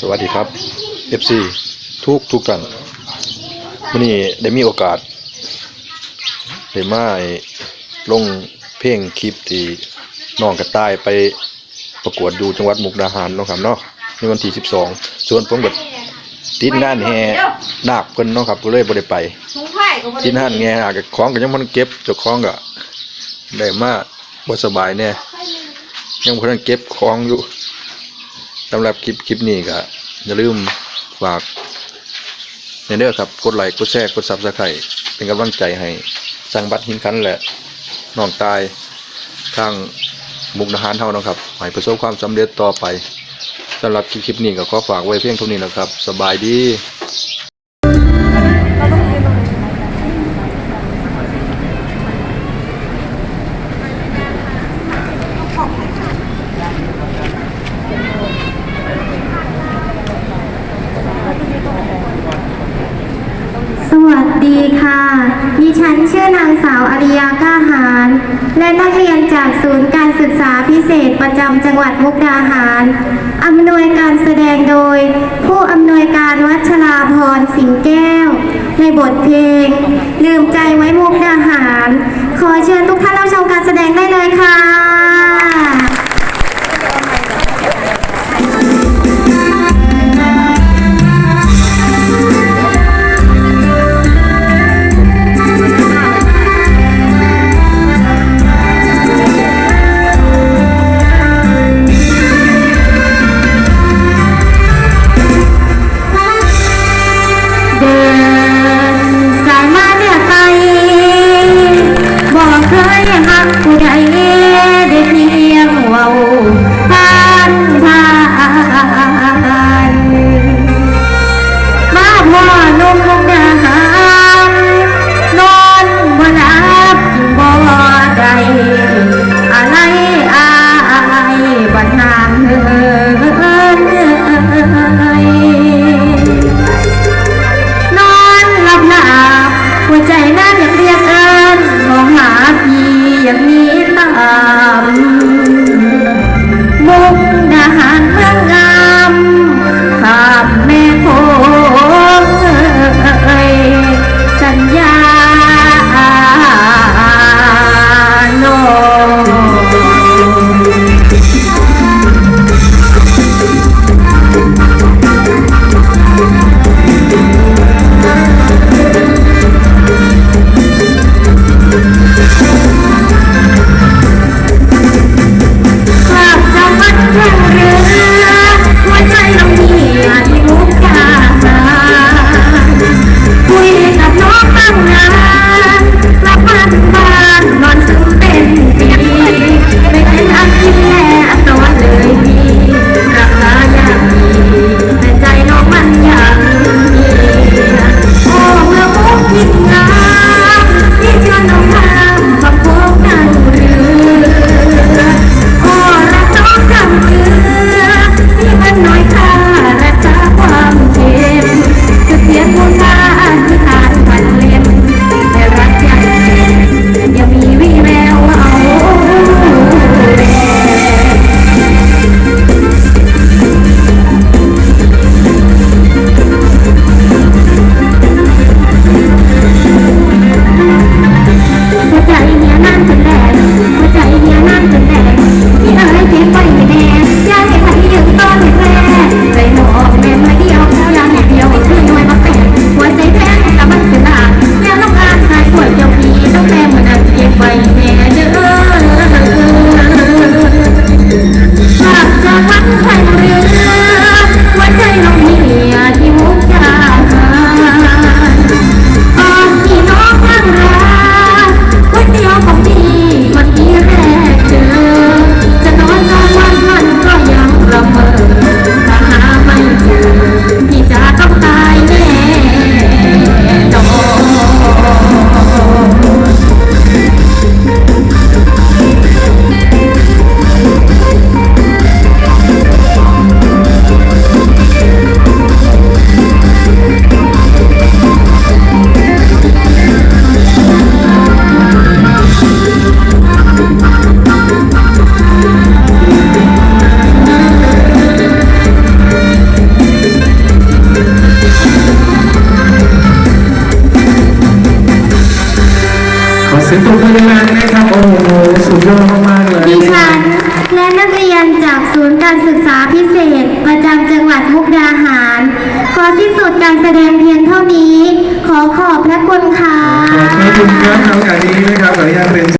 สวัสดีครับ FC ทุกทุกท่านวันนี้ได้มีโอกาสได้มาลงเพลงคลิปที่น้องกระต่ายไปประกวดอยู่จังหวัดมุกดาหารเนาะครับเนาะในวันที่ 12 ส่วนผมก็ติดงานแห่นาคเพิ่นเนาะครับก็เลยบ่ได้ไปถุงไผ่ก็บ่ได้ติดงานแห่นาคก็ของก็ยังมันเก็บเจ้าของก็ได้มาบ่สบายแน่ยังบ่ทันเก็บของอยู่ สำหรับคลิปคลิปนี้ก็อย่าลืมฝากในเด้อครับกดไลค์กดแชร์กดซับสไครต์เป็นกำลังใจให้สร้างบัตรหินคันและน้องตายทางมุกนาหารเท่านะครับให้ประสบความสำเร็จต่อไปสำหรับคลิปคลิปนี้ก็ขอฝากไว้เพียงเท่านี้นะครับ สบายดี สวัสดีค่ะ ดิ ฉันชื่อนางสาวอาริยาก้าหาร และนักเรียนจากศูนย์การศึกษาพิเศษประจำจังหวัดมุกดาหารอำนวยการแสดงโดย ผู้อำนวยการวัชราพรสิงแก้ว ในบทเพลง ลืมใจไว้มุกดาหาร ขอเชิญทุกท่าน สียงปรบมือดังๆนะครับโอ้โหสุดยอดมากๆเลยดิฉันและนักเรียนจากศูนย์การศึกษาพิเศษ ประจำจังหวัดมุกดาหาร ขอสิ้นสุดการแสดงเพียงเท่านี้ ขอขอบพระคุณค่ะ ขอบพระคุณครับในโอกาสนี้นะครับขออนุญาตเป็น